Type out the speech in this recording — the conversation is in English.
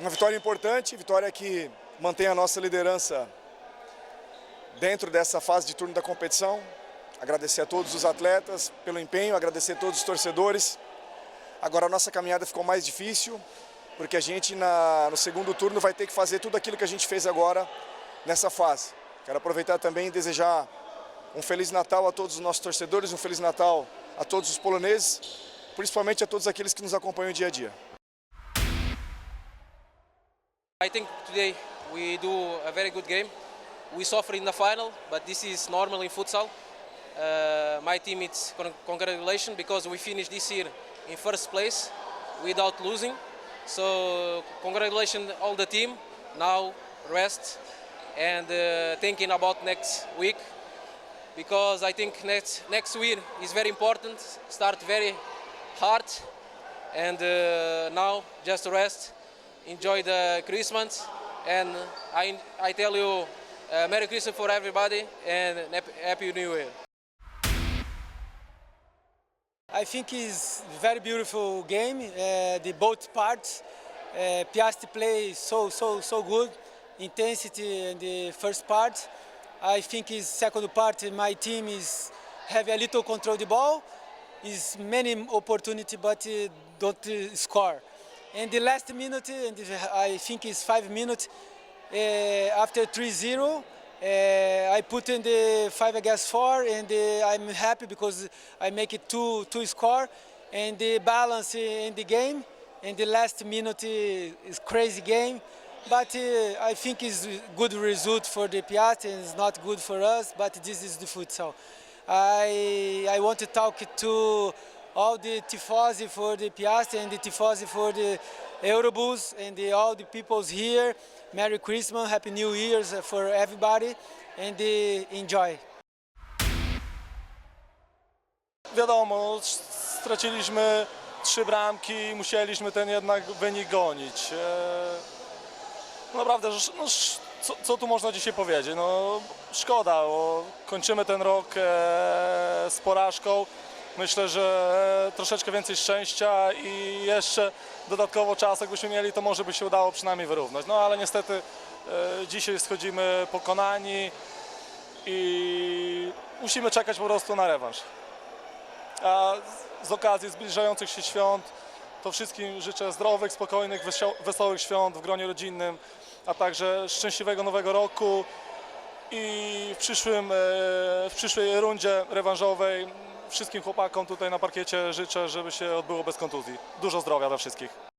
Uma vitória importante, vitória que mantém a nossa liderança dentro dessa fase de turno da competição. Agradecer a todos os atletas pelo empenho, agradecer a todos os torcedores. Agora a nossa caminhada ficou mais difícil, porque a gente na, no segundo turno vai ter que fazer tudo aquilo que a gente fez agora nessa fase. Quero aproveitar também e desejar um Feliz Natal a todos os nossos torcedores, um Feliz Natal a todos os poloneses, principalmente a todos aqueles que nos acompanham dia a dia. I think today we do a very good game. We suffer in the final, but this is normal in futsal. Uh, my team, it's con- congratulations because we finished this year in first place without losing. So congratulations all the team. Now rest and uh, thinking about next week because I think next next week is very important. Start very hard and uh, now just rest enjoy the Christmas, and I, I tell you, uh, Merry Christmas for everybody and Happy New Year. I think it's very beautiful game. Uh, the both parts, uh, play so so so good, intensity in the first part. I think is second part. My team is have a little control the ball, is many opportunity but uh, don't uh, score. And the last minute, and I think it's five minutes uh, after 3-0. Uh, I put in the five against four, and uh, I'm happy because I make it two two score, and the balance in the game. And the last minute is crazy game, but I think it's good result for the Piatti, and it's not good for us. But this is the futsal. I I want to talk to all the tifosi for the Piasti and the tifosi for the Eurobus and the, all the peoples here. Merry Christmas, Happy New Year's for everybody, and uh, enjoy. Wiadomo, straciliśmy trzy bramki i musieliśmy ten jednak wynik gonić. E, Naprawdę, no, co, co tu można dzisiaj powiedzieć? No, szkoda, kończymy ten rok e, z porażką. Myślę, że troszeczkę więcej szczęścia i jeszcze dodatkowo czas, jakbyśmy mieli, to może by się udało przynajmniej wyrównać. No ale niestety e, dzisiaj schodzimy pokonani i musimy czekać po prostu na rewanż. A z- okazji zbliżających się świąt to wszystkim życzę zdrowych, spokojnych, wesołych świąt w gronie rodzinnym, a także szczęśliwego nowego roku i w, przyszłym, e, w przyszłej rundzie rewanżowej wszystkim chłopakom tutaj na parkiecie życzę, żeby się odbyło bez kontuzji. Dużo zdrowia dla wszystkich.